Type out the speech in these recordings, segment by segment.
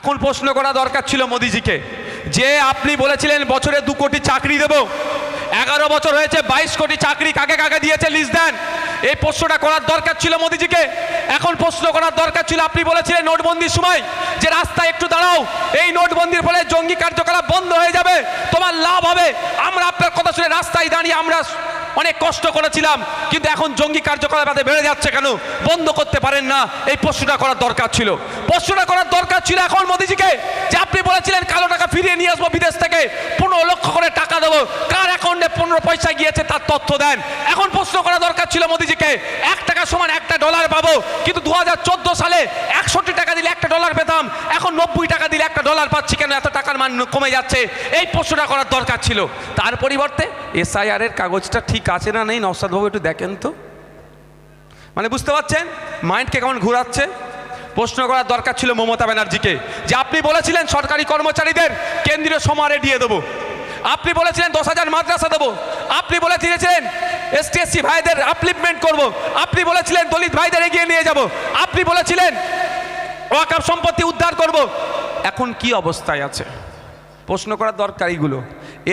এখন প্রশ্ন করা দরকার ছিল মোদিজিকে। যে আপনি বলেছিলেন বছরে দু কোটি চাকরি দেব, এগারো বছর হয়েছে, বাইশ কোটি চাকরি কাকে কাকে দিয়েছে লিস্ট দেন। এই প্রশ্নটা করার দরকার ছিল মোদিজিকে। এখন প্রশ্ন করার দরকার ছিল, আপনি বলেছিলেন নোটবন্দির সময়, যে রাস্তায় একটু দাঁড়াও, এই নোটবন্দির ফলে জঙ্গি কার্যকলাপ বন্ধ হয়ে যাবে, তোমার লাভ হবে। আমরা আপনার কথা শুনে রাস্তায় দাঁড়িয়ে আমরা অনেক কষ্ট করেছিলাম, কিন্তু এখন জঙ্গি কার্যকলাপ বেড়ে যাচ্ছে কেন? বন্ধ করতে পারেন না, এই প্রশ্নটা করার দরকার ছিল। প্রশ্নটা করার দরকার ছিল এখন মোদিজিকে, যে আপনি বলেছিলেন কালো টাকা ফিরিয়ে নিয়ে আসব বিদেশ থেকে, পনেরো লক্ষ করে টাকা দেবো। কার অ্যাকাউন্টে পনেরো পয়সা গিয়েছে তার তথ্য দেন। এখন প্রশ্ন করা দরকার ছিল মোদিজিকে, এক টাকা সমান একটা ডলার পাবো, কিন্তু দু হাজার চোদ্দ সালে একষট্টি টাকা দিলে একটা ডলার পেতাম, এখন নব্বই টাকা দিলে ডলার পাচ্ছি কেন? এত টাকার মান কমে যাচ্ছে। এই প্রশ্নটা করার দরকার ছিল। তার পরিবর্তে এসআইআর এর কাগজটা ঠিক আছে না নেই? নওসাদ বাবু একটু দেখেন তো। মানে বুঝতে পারছেন? মাইন্ডকে কেমন ঘোরাচ্ছে? প্রশ্ন করার দরকার ছিল মমতা ব্যানার্জিকে। যে আপনি বলেছিলেন সরকারি কর্মচারীদের কেন্দ্রীয় সমারে দিয়ে দেবো। আপনি বলেছিলেন দশ হাজার মাদ্রাসা দেবো। আপনি বলেছিলেন এসটি এসসি ভাইদের আপলিপমেন্ট করব। আপনি বলেছিলেন দলিত ভাইদের এগিয়ে নিয়ে যাব। আপনি বলেছিলেন ওয়াকাপ সম্পত্তি উদ্ধার করব। এখন কি অবস্থায় আছে? প্রশ্ন করার দরকার এইগুলো।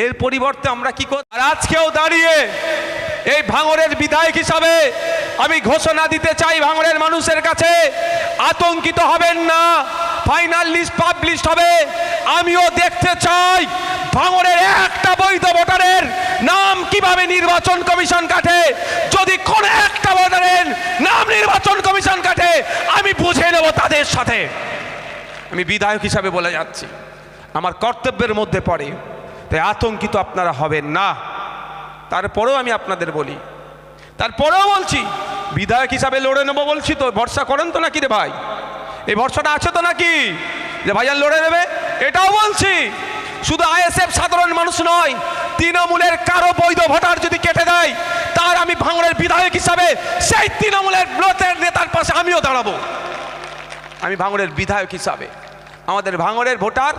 এর পরিবর্তে আমরা কি করি আজকেও দাঁড়িয়ে এই ভাঙরের বিধায়ক হিসাবে আমি ঘোষণা দিতে চাই ভাঙরের মানুষের কাছে, আতঙ্কিত হবেন না ফাইনাল লিস্ট পাবলিশ হবে। আমিও দেখতে চাই ভাঙরের একটা বৈধ ভোটারের নাম কীভাবে নির্বাচন কমিশন কাটে। যদি কোন একটা ভোটারের নাম নির্বাচন কমিশন কাটে, আমি বুঝে নেব তাদের সাথে। আমি বিধায়ক হিসাবে বলে যাচ্ছি। আমার কর্তব্যের মধ্যে পড়ে, তাই আতঙ্কিত আপনারা হবেন না। তারপরেও আমি আপনাদের বলি। তারপরেও বলছি, বিধায়ক হিসাবে লড়ে নেব বলছি তো, ভরসা করেন তো নাকি রে ভাই? এই ভরসাটা আছে তো নাকি? যে ভাইজান লড়ে নেবে, এটাও বলছি। শুধু আইএসএফ সাধারণ মানুষ নয়, তৃণমূলের কারও বৈধ ভোটার যদি কেটে দেয়, তার আমি ভাঙড়ের বিধায়ক হিসাবে সেই তৃণমূলের ব্লকের নেতার পাশে আমিও দাঁড়াবো। আমি ভাঙড়ের বিধায়ক হিসাবে। আমাদের ভাঙড়ের ভোটার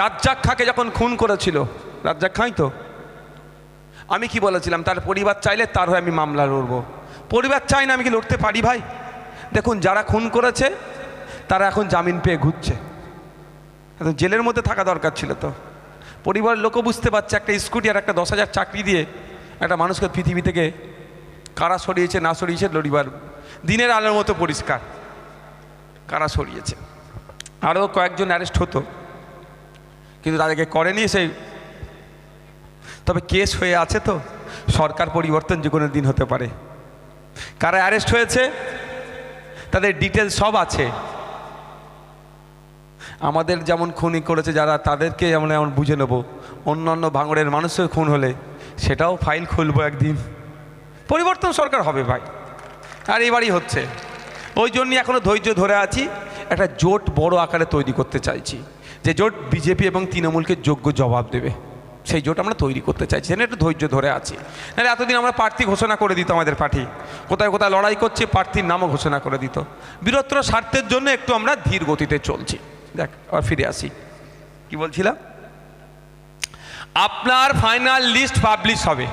রাজ্জাক খাকে যখন খুন করেছিল, রাজ্জাক খাঁই তো? আমি কি বলেছিলাম, তার পরিবার চাইলে তার হয়ে আমি মামলা লড়বো। পরিবার চাই না আমি কি লড়তে পারি ভাই? দেখুন, যারা খুন করেছে, তারা এখন জামিন পেয়ে ঘুরছে। জেলের মধ্যে থাকা দরকার ছিল তো। পরিবারের লোকও বুঝতে পারছে, একটা স্কুটি আর একটা দশ হাজার চাকরি দিয়ে একটা মানুষকে পৃথিবী থেকে কারা সরিয়েছে, না সরিয়েছে, লড়িবার দিনের আলোর মতো পরিষ্কার। কারা সরিয়েছে? আরও কয়েকজন অ্যারেস্ট হতো। কিন্তু তাদেরকে করেনি সেই। তবে কেস হয়ে আছে তো। সরকার পরিবর্তন যে কোনো দিন হতে পারে। কারা অ্যারেস্ট হয়েছে? তাদের ডিটেলস সব আছে। আমাদের যেমন খুনি করেছে যারা, তাদেরকে যেমন এমন বুঝে নেব। অন্যান্য ভাঙড়ের মানুষের খুন হলে সেটাও ফাইল খুলবো একদিন। পরিবর্তন সরকার হবে ভাই। আর এবারই হচ্ছে। ওই জন্যই এখনও ধৈর্য ধরে আছি, একটা জোট বড় আকারে তৈরি করতে চাইছি, যে জোট বিজেপি এবং তৃণমূলকে যোগ্য জবাব দেবে। সেই জোট আমরা তৈরি করতে চাইছি সেটা একটু ধৈর্য ধরে আছি। নাহলে এতদিন আমরা প্রার্থী ঘোষণা করে দিত আমাদের পার্টি, কোথায় কোথায় লড়াই করছে প্রার্থীর নামও ঘোষণা করে দিত। বৃহত্তর স্বার্থের জন্য একটু আমরা ধীর গতিতে চলছি। দেখ আবার ফিরে আসি। কি বলছিলাম? আপনার ফাইনাল লিস্ট পাবলিশ হবে।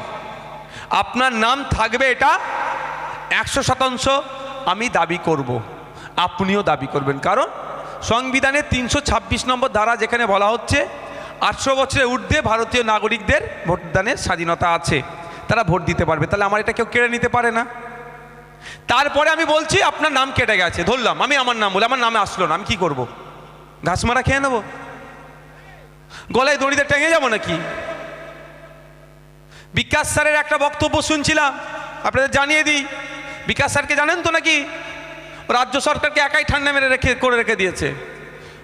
আপনার নাম থাকবে এটা একশো শতাংশ আমি দাবি করব। আপনিও দাবি করবেন। কারণ সংবিধানের তিনশো ছাব্বিশ নম্বর ধারা যেখানে বলা হচ্ছে, আটশো বছরের ঊর্ধ্বে ভারতীয় নাগরিকদের ভোটদানের স্বাধীনতা আছে। তারা ভোট দিতে পারবে। তাহলে আমার এটা কেউ কেড়ে নিতে পারে না। তারপরে আমি বলছি, আপনার নাম কেটে গেছে। ধরলাম, আমি আমার নাম বলে, আমার নামে আসলো না, আমি কি করব? ঘাস মারা খেয়ে নেব? গলায় দড়িতে টেঙে যাব নাকি? বিকাশ স্যারের একটা বক্তব্য শুনছিলাম, আপনাদের জানিয়ে দিই। বিকাশ স্যারকে জানেন তো নাকি? রাজ্য সরকারকে একাই ঠান্ডা মেরে রেখে, করে রেখে দিয়েছে।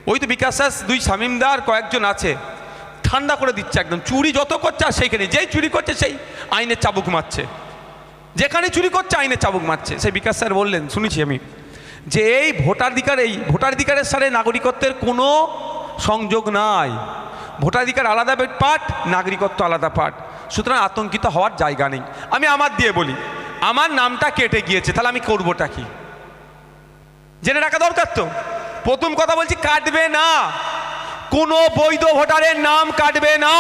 ওই তো বিকাশ স্যার, দুই শামিমদার কয়েকজন আছে। ঠান্ডা করে দিচ্ছে একদম। চুরি যত করছে আর সেইখানে, যেই চুরি করছে সেই আইনের চাবুক মারছে। যেখানে চুরি করছে আইনের চাবুক মারছে। সেই বিকাশ স্যার বললেন, শুনেছি আমি, যে এই ভোটাধিকার, এই ভোটাধিকারের সাথে নাগরিকত্বের কোনো সংযোগ নাই। ভোটাধিকার আলাদা পাঠ, নাগরিকত্ব আলাদা পাঠ। সুতরাং আতঙ্কিত হওয়ার জায়গা নেই। আমি আমার দিয়ে বলি আমার নামটা কেটে গিয়েছে, তাহলে আমি করবোটা কি? জেনে রাখা দরকার তো। প্রথম কথা বলছি, কাটবে না। কোনো বৈধ ভোটারের নাম কাটবে না।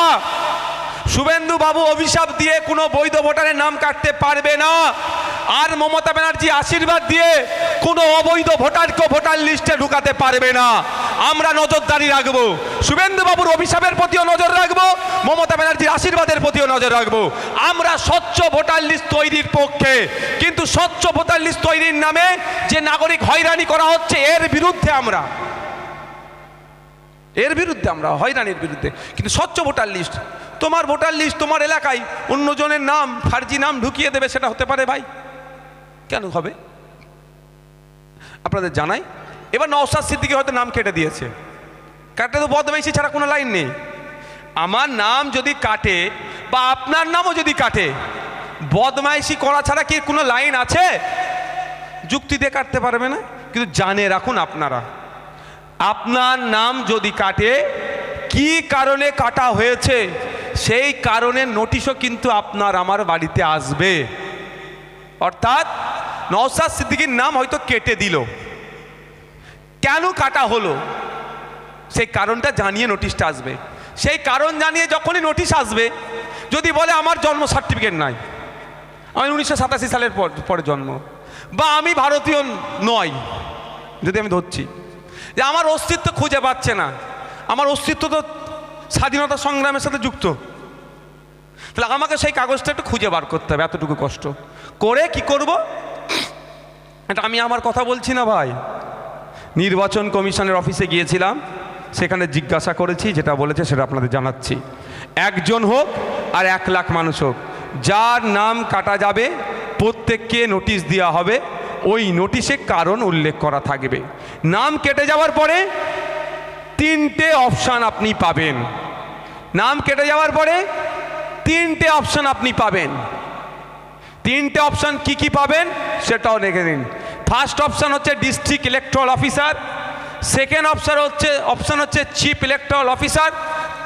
শুভেন্দু বাবু অভিশাপ দিয়ে কোনো বৈধ ভোটারের নাম কাটতে পারবে না। আর মমতা ব্যানার্জি আশীর্বাদ দিয়ে কোনো অবৈধ ভোটারকে ভোটার লিস্টে ঢুকাতে পারবে না। আমরা নজরদারি রাখব। শুভেন্দুবাবুর অভিশাপের প্রতিও নজর রাখব, মমতা ব্যানার্জির আশীর্বাদের প্রতিও নজর রাখব। আমরা স্বচ্ছ ভোটার লিস্ট তৈরির পক্ষে, কিন্তু স্বচ্ছ ভোটার লিস্ট তৈরির নামে যে নাগরিক হয়রানি করা হচ্ছে, এর বিরুদ্ধে আমরা। এর বিরুদ্ধে আমরা, হয়রানির বিরুদ্ধে। কিন্তু স্বচ্ছ ভোটার লিস্ট, তোমার ভোটার লিস্ট তোমার এলাকায়, অন্যজনের নাম, ফার্জি নাম ঢুকিয়ে দেবে, সেটা হতে পারে ভাই। কেন হবে? আপনাদের জানাই। এবার নওসাদ সিদ্দিকি হয়তো নাম কেটে দিয়েছে। কাটে তো বদমাইশি ছাড়া কোনো লাইন নেই। আমার নাম যদি কাটে বা আপনার নামও যদি কাটে, বদমাইশি করা ছাড়া কি কোনো লাইন আছে? যুক্তি দিয়ে কাটতে পারবে না? কিন্তু জানে রাখুন আপনারা। আপনার নাম যদি কাটে, কি কারণে কাটা হয়েছে? সেই কারণে নোটিশও কিন্তু আপনার আমার বাড়িতে আসবে। অর্থাৎ নওসাদ সিদ্দিকীর নাম হয়তো কেটে দিল। কেন কাটা হলো? সেই কারণটা জানিয়ে নোটিশটা আসবে। সেই কারণ জানিয়ে যখনই নোটিশ আসবে, যদি বলে আমার জন্ম সার্টিফিকেট নাই, আমি উনিশশো সাতাশি সালের পর, পরে জন্ম, বা আমি ভারতীয় নয় যদি আমি ধরছি, যে আমার অস্তিত্ব খুঁজে পাচ্ছে না, আমার অস্তিত্ব তো স্বাধীনতা সংগ্রামের সাথে যুক্ত, তাহলে আমাকে সেই কাগজটা একটু খুঁজে বার করতে হবে, এতটুকু কষ্ট। করে কি করব? এটা আমি আমার কথা বলছি না ভাই। নির্বাচন কমিশনের অফিসে গিয়েছিলাম, সেখানে জিজ্ঞাসা করেছি, যেটা বলেছে সেটা আপনাদের জানাচ্ছি। একজন হোক আর এক লাখ মানুষ হোক, যার নাম কাটা যাবে, প্রত্যেককে নোটিশ দেওয়া হবে, ওই নোটিশে কারণ উল্লেখ করা থাকবে। নাম কেটে যাওয়ার পরে তিনটে অপশান আপনি পাবেন। নাম কেটে যাওয়ার পরে তিনটে অপশান আপনি পাবেন। তিনটে অপশান কি কি পাবেন সেটাও লিখে দিন ফার্স্ট অপশান হচ্ছে district electoral officer second option হচ্ছে অপশান হচ্ছে chief electoral officer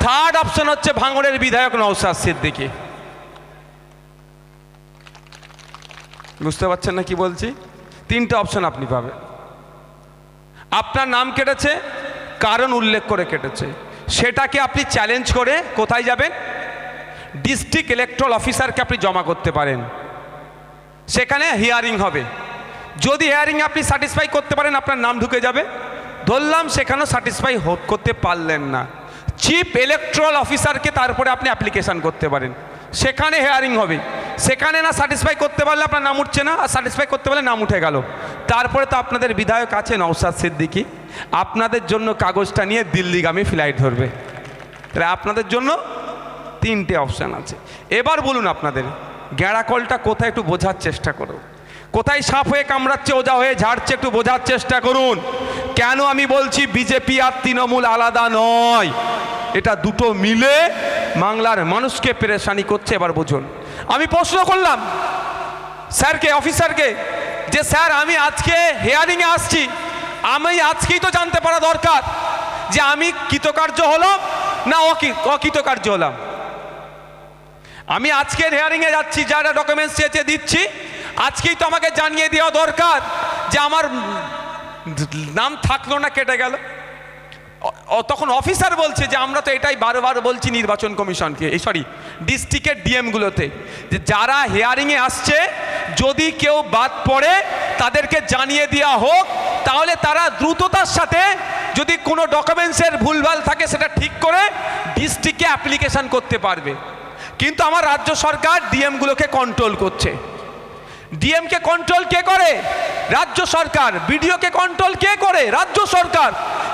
third option হচ্ছে ভাঙড়ের বিধায়ক নৌসাদ সিদ্দিকী। বুঝতে পারছেন না কি বলছি? তিনটে অপশান আপনি পাবেন। আপনার নাম কেটেছে, কারণ উল্লেখ করে কেটেছে। সেটাকে আপনি চ্যালেঞ্জ করে কোথায় যাবেন? ডিস্ট্রিক্ট ইলেকট্রাল অফিসারকে আপনি জমা করতে পারেন। সেখানে হিয়ারিং হবে। যদি হিয়ারিং আপনি স্যাটিসফাই করতে পারেন, আপনার নাম ঢুকে যাবে। ধরলাম সেখানেও স্যাটিসফাই করতে পারলেন না। চিফ ইলেকট্রাল অফিসারকে তারপরে আপনি অ্যাপ্লিকেশান করতে পারেন। সেখানে হেয়ারিং হবে। সেখানে না স্যাটিসফাই করতে পারলে আপনার নাম উঠছে না, আর স্যাটিসফাই করতে পারলে নাম উঠে গেল। তারপরে তো আপনাদের বিধায়ক আছে নওসাদ সিদ্দিকি। আপনাদের জন্য কাগজটা নিয়ে দিল্লিগামী ফ্লাইট ধরবে। তাহলে আপনাদের জন্য তিনটে অপশান আছে। এবার বলুন আপনাদের গ্যাঁড়াকলটা কোথায় একটু বোঝার চেষ্টা করুন কোথায় সাপ হয়ে কামড়াচ্ছে, ওজা হয়ে ঝাড়ছে, একটু বোঝার চেষ্টা করুন। কেন আমি বলছি বিজেপি আর তৃণমূল আলাদা নয়। এটা দুটো মিলে বাংলার মানুষকে পেরেশানি করছে, এবার বুঝুন। আমি প্রশ্ন করলাম স্যারকে, অফিসারকে, যে স্যার, আমি আজকে হেয়ারিংয়ে আসছি। আমি আজকেই তো জানতে পারা দরকার যে আমি কৃতকার্য হলাম না অকি- অকৃতকার্য হলাম। আমি আজকের হেয়ারিংয়ে যাচ্ছি যারা ডকুমেন্টস চেয়েছে দিচ্ছি। আজকেই তো আমাকে জানিয়ে দেওয়া দরকার যে আমার নাম থাকল না, কেটে গেল। তখন অফিসার বলছে যে আমরা তো এটাই বারবার বলছি নির্বাচন কমিশনকে, এই সরি ডিস্ট্রিক্টের ডিএমগুলোতে যে যারা হেয়ারিংয়ে আসছে, যদি কেউ বাদ পড়ে, তাদেরকে জানিয়ে দেওয়া হোক, তাহলে তারা দ্রুততার সাথে যদি কোনো ডকুমেন্টসের ভুলভাল থাকে, সেটা ঠিক করে ডিস্ট্রিক্টে অ্যাপ্লিকেশন করতে পারবে। কিন্তু আমার রাজ্য সরকার ডিএমগুলোকে কন্ট্রোল করছে। ডিএমকে কন্ট্রোল কে করে? রাজ্য সরকার। বিডিওকে কন্ট্রোল কে করে? রাজ্য সরকার।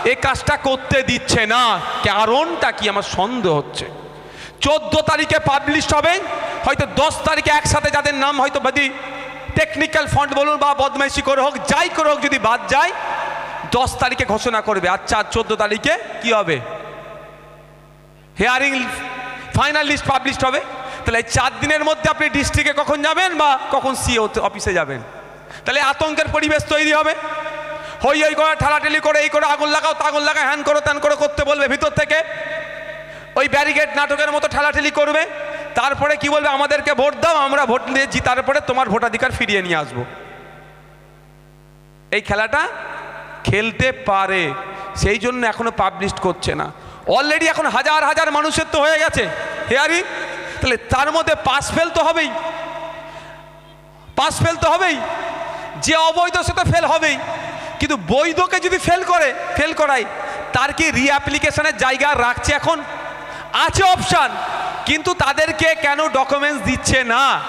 এই কাজটা করতে দিচ্ছে না। কারণটা কি? আমার সন্দেহ হচ্ছে। চোদ্দ তারিখে পাবলিশ হবে। হয়তো দশ তারিখে একসাথে যাদের নাম হয়তো যদি টেকনিক্যাল ফন্ড বলুন বা বদমাইশি করে হোক, যাই করে হোক, যদি বাদ যায়, দশ তারিখে ঘোষণা করবে। আচ্ছা চোদ্দ তারিখে কি হবে? হেয়ারিং ফাইনাল লিস্ট পাবলিশ হবে। তাহলে চার দিনের মধ্যে আপনি ডিস্ট্রিক্টে কখন যাবেন বা কখন সিও অফিসে যাবেন? তাহলে আতঙ্কের পরিবেশ তৈরি হবে। হই হই করে, ঠেলাঠেলি করে, এই করে আগুন লাগাও, তাগুন লাগাও হ্যান করো, ত্যান করো, করতে বলবে ভিতর থেকে। ওই ব্যারিকেড নাটকের মতো ঠেলাঠেলি করবে। তারপরে কি বলবে? আমাদেরকে ভোট দাও, আমরা ভোট দিয়ে জিতার পরে তোমার ভোটাধিকার ফিরিয়ে নিয়ে আসব। এই খেলাটা খেলতে পারে, সেই জন্য এখনও পাবলিশ করছে না। অলরেডি এখন হাজার হাজার মানুষের তো হয়ে গেছে। হেয়ারিং তাহলে তার মধ্যে পাস ফেল তো হবেই। পাস ফেল তো হবেই। যে অবৈধ সে তো ফেল হবেই। কিন্তু বৈধকে যদি ফেল করে, ফেল করায়, তার কি রিঅ্যাপ্লিকেশনের জায়গা রাখছে এখন? আছে অপশান কিন্তু তাদেরকে কেন ডকুমেন্টস দিচ্ছে না?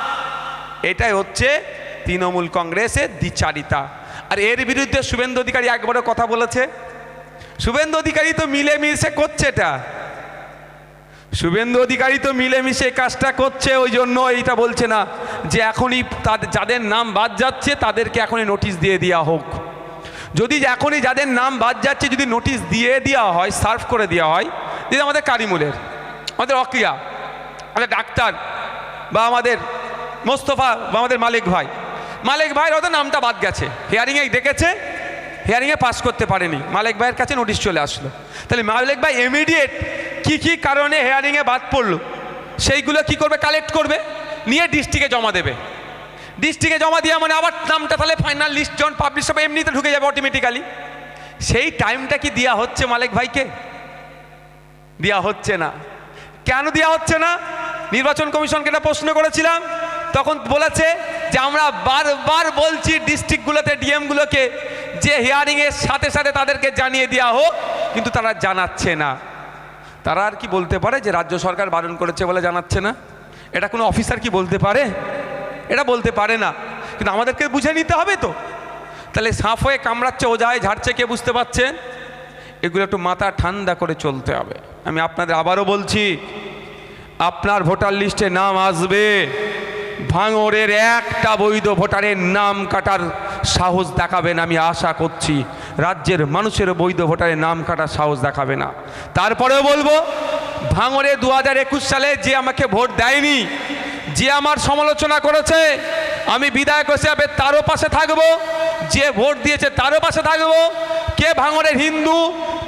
এটাই হচ্ছে তৃণমূল কংগ্রেসের দ্বিচারিতা। আর এর বিরুদ্ধে শুভেন্দু অধিকারী একবারও কথা বলেছে। শুভেন্দু অধিকারী তো মিলেমিশে করছে এটা। শুভেন্দু অধিকারী তো মিলেমিশে কাজটা করছে, ওই জন্য এইটা বলছে না যে এখনই তাদের, যাদের নাম বাদ যাচ্ছে তাদেরকে এখনই নোটিশ দিয়ে দেওয়া হোক। যদি এখনই যাদের নাম বাদ যাচ্ছে, যদি নোটিশ দিয়ে দেওয়া হয় সার্ভ করে দেওয়া হয় যদি আমাদের কারিমুলের, আমাদের অক্রিয়া, আমাদের ডাক্তার বা আমাদের মোস্তফা বা আমাদের মালিক ভাই। মালিক ভাইয়ের হয়তো নামটা বাদ গেছে হিয়ারিংয়ে ডেকেছে হিয়ারিংয়ে পাস করতে পারেনি। মালিক ভাইয়ের কাছে নোটিশ চলে আসলো। তাহলে মালিক ভাই ইমিডিয়েট কি কি কারণে হেয়ারিংয়ে বাদ পড়ল? সেইগুলো কি করবে? কালেক্ট করবে? নিয়ে ডিস্ট্রিক্টে জমা দেবে। ডিস্ট্রিক্টে জমা দেওয়া মানে আবার নামটা তাহলে ফাইনাল লিস্ট জন পাবলিশ হবে, এমনিতে ঢুকে যাবে অটোমেটিক্যালি সেই টাইমটা কি দেওয়া হচ্ছে মালিক ভাইকে? দেওয়া হচ্ছে না। কেন দেওয়া হচ্ছে না? নির্বাচন কমিশনকে এটা প্রশ্ন করেছিলাম, তখন বলেছে যে আমরা বারবার বলছি ডিস্ট্রিক্টগুলোতে ডিএমগুলোকে যে হিয়ারিংয়ের সাথে সাথে তাদেরকে জানিয়ে দেওয়া হোক, কিন্তু তারা জানাচ্ছে না। তারা আর কি বলতে পারে যে রাজ্য সরকার বারণ করেছে বলে জানাচ্ছে না? এটা কোনো অফিসার কি বলতে পারে? এটা বলতে পারে না। কিন্তু আমাদেরকে বুঝে নিতে হবে তো। তাহলে সাঁফ হয়ে কামড়াচ্ছে, ও যায়, ঝাড়ছে, কে বুঝতে পারছে? এগুলো একটু মাথা ঠান্ডা করে চলতে হবে। আমি আপনাদের আবারও বলছি, আপনার ভোটার লিস্টে নাম আসবে। ভাঙরের একটা বৈধ ভোটারের নাম কাটার সাহস দেখাবেন আমি আশা করছি। রাজ্যের মানুষের বৈধ ভোটারের নাম কাটার সাহস দেখাবে না। তারপরেও বলব, ভাঙরে দু হাজার একুশ সালে যে আমাকে ভোট দেয়নি, যে আমার সমালোচনা করেছে, আমি বিধায়ক হিসাবে তারও পাশে থাকব, যে ভোট দিয়েছে তারও পাশে থাকব। কে ভাঙরের হিন্দু,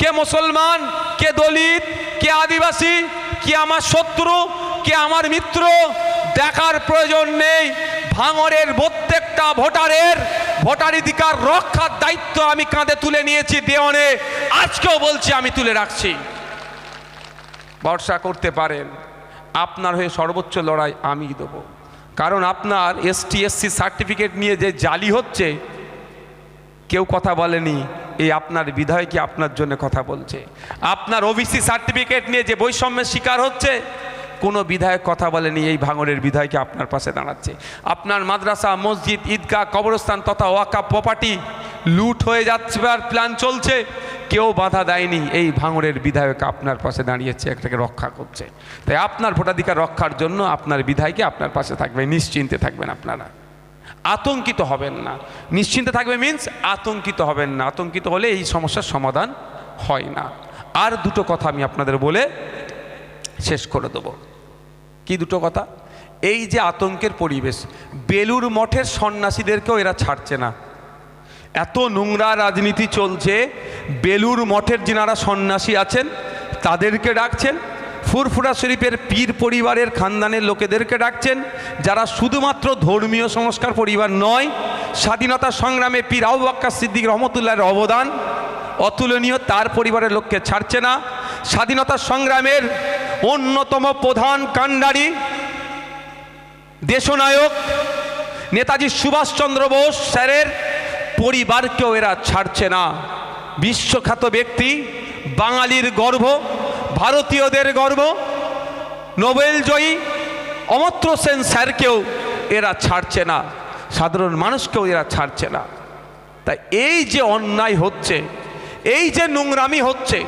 কে মুসলমান, কে দলিত, কে আদিবাসী, কে আমার শত্রু, কে আমার মিত্র দেখার প্রয়োজন নেই। ভাঙরের প্রত্যেকটা ভোটারের ভোটাধিকার রক্ষার দায়িত্ব আমি কাঁধে তুলে নিয়েছি দেওয়ানে। আজকেও বলছি আমি তুলে রাখছি। ভরসা করতে পারেন। আপনার হয়ে সর্বোচ্চ লড়াই আমি দেব। কারণ আপনার এসটি, এসসি সার্টিফিকেট নিয়ে যে জালি হচ্ছে, কেউ কথা বলেনি। এই আপনার বিধায়কই আপনার জন্য কথা বলছে। আপনার ওবিসি সার্টিফিকেট নিয়ে যে বৈষম্যের শিকার হচ্ছে কোনো বিধায়ক কথা বলেনি, এই ভাঙরের বিধায়কে আপনার পাশে দাঁড়াচ্ছে। আপনার মাদ্রাসা, মসজিদ, ঈদগাহ, কবরস্থান তথা ওয়াকা প্রপার্টি লুট হয়ে যাচ্ছে আর প্ল্যান চলছে, কেউ বাধা দেয়নি। এই ভাঙরের বিধায়ক আপনার পাশে দাঁড়িয়েছে, একটাকে রক্ষা করছে। তাই আপনার ভোটাধিকার রক্ষার জন্য আপনার বিধায়কে আপনার পাশে থাকবে, নিশ্চিন্তে থাকবেন আপনারা। আতঙ্কিত হবেন না। নিশ্চিন্তে থাকবে মিন্স আতঙ্কিত হবেন না। আতঙ্কিত হলে এই সমস্যার সমাধান হয় না। আর দুটো কথা আমি আপনাদের বলে শেষ করে দেবো। কি দুটো কথা? এই যে আতঙ্কের পরিবেশ বেলুর মঠের সন্ন্যাসীদেরকেও এরা ছাড়ছে না। এত নোংরা রাজনীতি চলছে বেলুর মঠের যিনারা সন্ন্যাসী আছেন, তাদেরকে ডাকছেন। ফুরফুরা শরীফের পীর পরিবারের খানদানের লোকেদেরকে ডাকছেন, যারা শুধুমাত্র ধর্মীয় সংস্কার পরিবার নয়, স্বাধীনতা সংগ্রামে পীর বাক্কা সিদ্দিক রহমতুল্লাহের অবদান অতুলনীয়, তার পরিবারের লোককে ছাড়ছে না। স্বাধীনতা সংগ্রামের অন্যতম প্রধান কাণ্ডারি দেশনায়ক নেতাজি সুভাষচন্দ্র বোস স্যারের পরিবারকেও এরা ছাড়ছে না। বিশ্বখ্যাত ব্যক্তি, বাঙালির গর্ব, ভারতীয়দের গর্ব নোবেল জয়ী অমর্ত্য সেন স্যারকেও এরা ছাড়ছে না। সাধারণ মানুষকেও এরা ছাড়ছে না। তাই এই যে অন্যায় হচ্ছে, এই যে নোংরামি হচ্ছে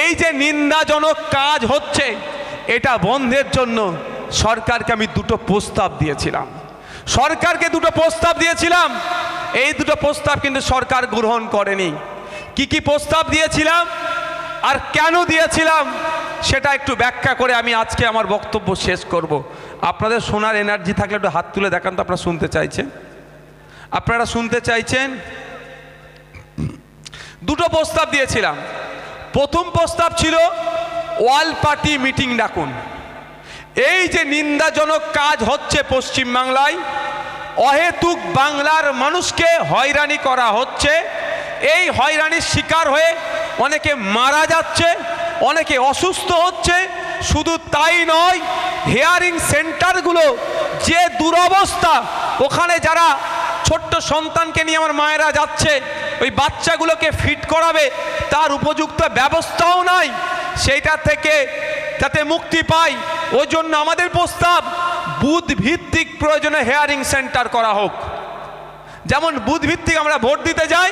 এই যে নিন্দাজনক কাজ হচ্ছে, এটা বন্ধের জন্য সরকারকে আমি দুটো প্রস্তাব দিয়েছিলাম। সরকারকে দুটো প্রস্তাব দিয়েছিলাম, এই দুটো প্রস্তাব কিন্তু সরকার গ্রহণ করেনি। কি কি প্রস্তাব দিয়েছিলাম আর কেন দিয়েছিলাম, সেটা একটু ব্যাখ্যা করে আমি আজকে আমার বক্তব্য শেষ করব। আপনাদের শোনার এনার্জি থাকলে একটু হাত তুলে দেখান তো, আপনারা শুনতে চাইছেন? আপনারা শুনতে চাইছেন? দুটো প্রস্তাব দিয়েছিলাম। প্রথম প্রস্তাব ছিল, ওয়াল পার্টি মিটিং ডাকুন। এই যে নিন্দাজনক কাজ হচ্ছে পশ্চিমবাংলায় অহেতুক বাংলার মানুষকে হয়রানি করা হচ্ছে। এই হয়রানির শিকার হয়ে অনেকে মারা যাচ্ছে, অনেকে অসুস্থ হচ্ছে। শুধু তাই নয়, হেয়ারিং সেন্টারগুলো যে দুরবস্থা, ওখানে যারা ছোট্ট সন্তানকে নিয়ে আমার মায়েরা যাচ্ছে, ওই বাচ্চাগুলোকে ফিট করাবে, তার উপযুক্ত ব্যবস্থাও নাই, সেইটা থেকে যাতে মুক্তি পাই ওই জন্য আমাদের প্রস্তাব বুথ ভিত্তিক প্রয়োজনে হেয়ারিং সেন্টার করা হোক। যেমন বুথ ভিত্তিক আমরা ভোট দিতে যাই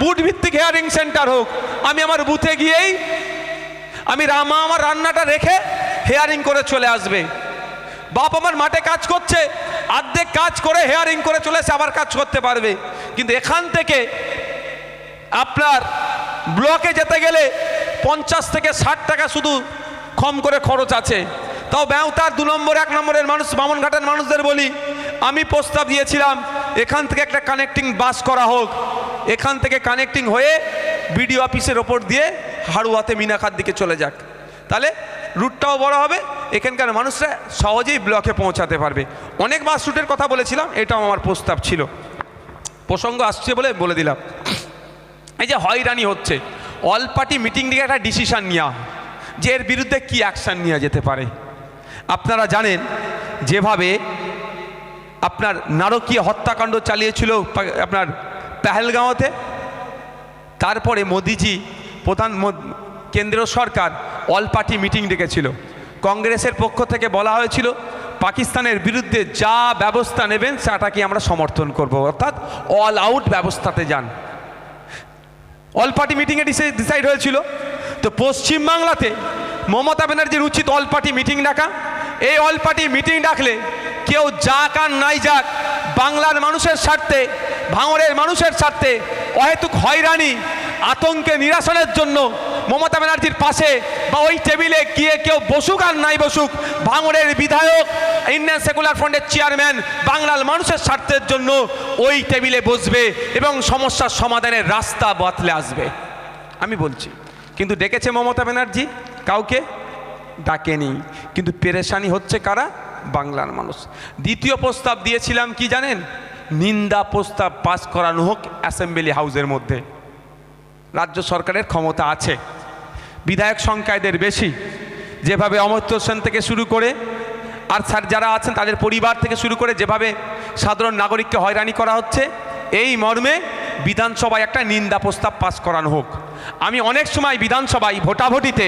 বুথ ভিত্তিক হেয়ারিং সেন্টার হোক। আমি আমার বুথে গিয়েই, আমি রামা আমার রান্নাটা রেখে হেয়ারিং করে চলে আসবে। বাপ আমার মাঠে কাজ করছে অর্ধেক কাজ করে হেয়ারিং করে চলে এসে আবার কাজ করতে পারবে। কিন্তু এখান থেকে আপনার ব্লকে যেতে গেলে পঞ্চাশ থেকে ষাট টাকা শুধু কম করে খরচ আছে। তাও ব্যবতার দু নম্বর, এক নম্বরের মানুষ, বামনঘাটের মানুষদের বলি, আমি প্রস্তাব দিয়েছিলাম, এখান থেকে একটা কানেক্টিং বাস করা হোক। এখান থেকে কানেক্টিং হয়ে বিডিও অফিসের ওপর দিয়ে হাড়ুয়াতে মিনাখার দিকে চলে যাক। তাহলে রুটটাও বড় হবে এখানকার মানুষরা সহজেই ব্লকে পৌঁছাতে পারবে। অনেক বাস রুটের কথা বলেছিলাম, এটাও আমার প্রস্তাব ছিল। প্রসঙ্গ আসছে বলে বলে দিলাম। এই যে হয়রানি হচ্ছে, অল পার্টি মিটিং থেকে একটা ডিসিশান নেওয়া যে এর বিরুদ্ধে কি অ্যাকশান নেওয়া যেতে পারে। আপনারা জানেন, যেভাবে আপনার নারকীয় হত্যাকাণ্ড চালিয়েছিল আপনার পেহেলগাঁওতে, তারপরে মোদিজি প্রধান কেন্দ্রীয় সরকার অল পার্টি মিটিং ডেকেছিল। কংগ্রেসের পক্ষ থেকে বলা হয়েছিল, পাকিস্তানের বিরুদ্ধে যা ব্যবস্থা নেবেন সেটাকে আমরা সমর্থন করব। অর্থাৎ অল আউট ব্যবস্থাতে যান। অল পার্টি মিটিংয়ে ডিসাইড হয়েছিল। তো পশ্চিমবাংলাতে মমতা ব্যানার্জির উচিত অল পার্টি মিটিং ডাকা। এই অল পার্টি মিটিং ডাকলে কেউ যাক আর নাই যাক, বাংলার মানুষের স্বার্থে, ভাঙড়ের মানুষের স্বার্থে অহেতুক হয়রানি, আতঙ্কে নিরাসনের জন্য মমতা ব্যানার্জির পাশে বা ওই টেবিলে গিয়ে কেউ বসুক আর নাই বসুক ভাঙড়ের বিধায়ক, ইন্ডিয়ান সেকুলার ফ্রন্টের চেয়ারম্যান, বাংলার মানুষের স্বার্থের জন্য ওই টেবিলে বসবে এবং সমস্যার সমাধানের রাস্তা বাতলে আসবে। আমি বলছি, কিন্তু ডেকেছে মমতা ব্যানার্জি, কাউকে? ডাকেনি। কিন্তু পেরেশানি হচ্ছে কারা? বাংলার মানুষ। দ্বিতীয় প্রস্তাব দিয়েছিলাম কি জানেন? নিন্দা প্রস্তাব পাস করানো হোক অ্যাসেম্বলি হাউসের মধ্যে। রাজ্য সরকারের ক্ষমতা আছে। বিধায়ক সংখ্যা এদের বেশি। যেভাবে অমর্ত্য সেন থেকে শুরু করে আর স্যার যারা আছেন তাদের পরিবার থেকে শুরু করে যেভাবে সাধারণ নাগরিককে হয়রানি করা হচ্ছে, এই মর্মে বিধানসভায় একটা নিন্দা প্রস্তাব পাস করানো হোক। আমি অনেক সময় বিধানসভায় ভোটাভুটিতে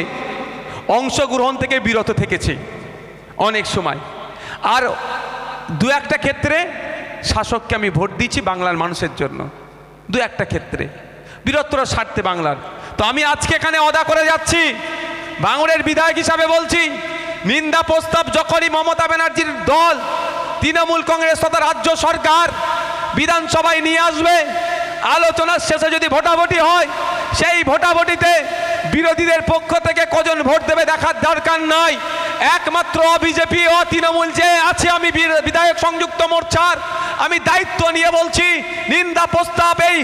অংশগ্রহণ থেকে বিরত থেকেছি, অনেক সময়। আর দু একটা ক্ষেত্রে শাসককে আমি ভোট দিচ্ছি বাংলার মানুষের জন্য। দু একটা ক্ষেত্রে। বৃহত্তর স্বার্থে বাংলার। তো আমি আজকে এখানে অদা করে যাচ্ছি। বাংলার বিধায়ক হিসাবে বলছি, নিন্দা প্রস্তাব যখনই মমতা ব্যানার্জির দল, তৃণমূল কংগ্রেস তথা রাজ্য সরকার বিধানসভায় নিয়ে আসবে, আলোচনার শেষে যদি ভোটাভুটি হয়, সেই ভোটাভুটিতে বিরোধীদের পক্ষ থেকে কজন ভোট দেবে দেখার দরকার নাই। একমাত্র বিজেপি ও তৃণমূল যে আছে, আমি বিধায়ক সংযুক্ত মোর্চার, আমি দায়িত্ব নিয়ে বলছি, নিন্দা প্রস্তাব এই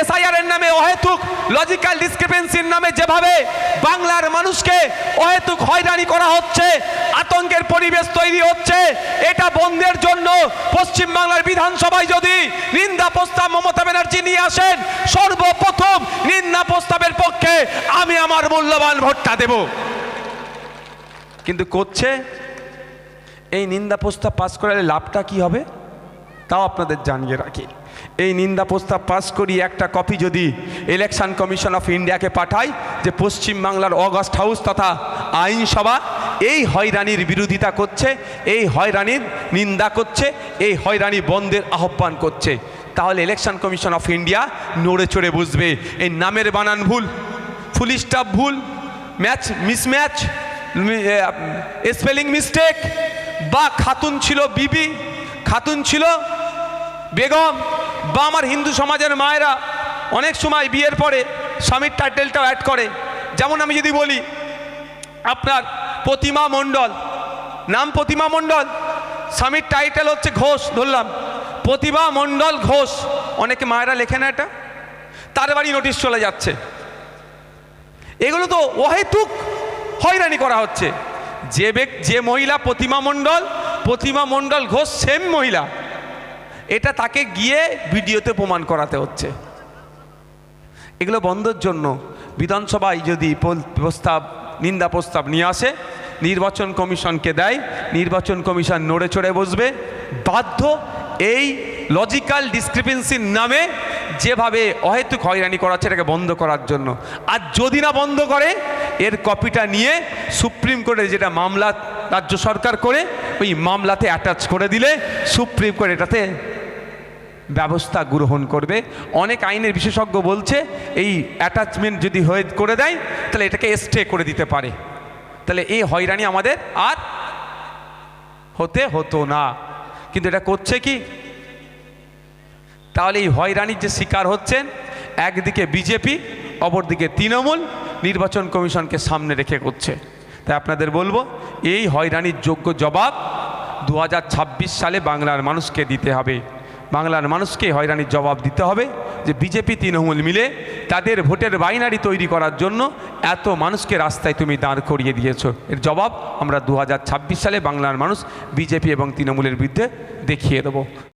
এসআইআর এর নামে অহেতুক লজিক্যাল ডিসক্রিপেন্সির নামে যেভাবে বাংলার মানুষকে অহেতুক হয়রানি করা হচ্ছে, আতঙ্কের পরিবেশ তৈরি হচ্ছে, এটা বন্ধের জন্য পশ্চিমবাংলার বিধানসভায় যদি নিন্দা প্রস্তাব মমতা ব্যানার্জি নিয়ে আসেন, সর্বপ্রথম নিন্দা প্রস্তাবের পক্ষে আমি আমার মূল্যবান ভোটটা দেব। কিন্তু করছে? এই নিন্দা প্রস্তাব পাস করালে লাভটা কি হবে? তাও আপনাদের জানিয়ে রাখি। এই নিন্দা প্রস্তাব পাস করি একটা কপি যদি ইলেকশন কমিশন অফ ইন্ডিয়াকে পাঠায় যে পশ্চিমবাংলার অগস্ট হাউস তথা আইনসভা, এই হয়রানির বিরোধিতা করছে, এই হয়রানির নিন্দা করছে, এই হয়রানি বন্ধের আহ্বান করছে। তাহলে ইলেকশন কমিশন অফ ইন্ডিয়া নড়ে চড়ে বুঝবে, এই নামের বানান ভুল, ফুল স্টাফ ভুল ম্যাচ মিসম্যাচ স্পেলিং মিস্টেক বা খাতুন ছিল বিবি, খাতুন ছিল বেগম বা আমার হিন্দু সমাজের মায়েরা অনেক সময় বিয়ের পরে স্বামীর টাইটেলটাও অ্যাড করে। যেমন আমি যদি বলি, আপনার প্রতিমা মণ্ডল। নাম প্রতিমা মণ্ডল? স্বামীর টাইটেল হচ্ছে ঘোষ, ধরলাম। প্রতিমা মণ্ডল ঘোষ। অনেকে মায়েরা লেখে না এটা? তার বাড়ি নোটিশ চলে যাচ্ছে। এগুলো তো অহেতুক হয়রানি করা হচ্ছে। যে ব্যক্তি যে মহিলা প্রতিমা মণ্ডল প্রতিমা মণ্ডল ঘোষ সেম মহিলা। এটা তাকে গিয়ে ভিডিওতে প্রমাণ করাতে হচ্ছে। এগুলো বন্ধের জন্য বিধানসভায় যদি প্রস্তাব, নিন্দা প্রস্তাব নিয়ে আসে, নির্বাচন কমিশনকে দেয়, নির্বাচন কমিশন নড়ে চড়ে বসবে, বাধ্য এই লজিক্যাল ডিসক্রিপেন্সির নামে যেভাবে অহেতুক হয়রানি করা হচ্ছে এটাকে বন্ধ করার জন্য। আর যদি না বন্ধ করে, এর কপিটা নিয়ে সুপ্রিম কোর্টে যেটা মামলা রাজ্য সরকার করে, ওই মামলাতে অ্যাটাচ করে দিলে সুপ্রিম কোর্ট এটাতে ব্যবস্থা গ্রহণ করবে। অনেক আইনের বিশেষজ্ঞ বলছে, এই অ্যাটাচমেন্ট যদি হয়ে করে দেয়, তাহলে এটাকে স্টে করে দিতে পারে। তাহলে এই হয়রানি আমাদের আর হতে হতো না। কিন্তু এটা করছে কি? তাহলে এই হয়রানির যে শিকার হচ্ছেন, একদিকে বিজেপি, অপরদিকে তৃণমূল, নির্বাচন কমিশনকে সামনে রেখে করছে। তাই আপনাদের বলব, এই হয়রানির যোগ্য জবাব দু হাজার ছাব্বিশ সালে বাংলার মানুষকে দিতে হবে। বাংলার মানুষকে হয়রানির জবাব দিতে হবে যে বিজেপি, তৃণমূল মিলে তাদের ভোটের বাইনারি তৈরি করার জন্য এত মানুষকে রাস্তায় তুমি দাঁড় করিয়ে দিয়েছ। এর জবাব আমরা দু হাজার ছাব্বিশ সালে বাংলার মানুষ, বিজেপি এবং তৃণমূলের বিরুদ্ধে দেখিয়ে দেবো।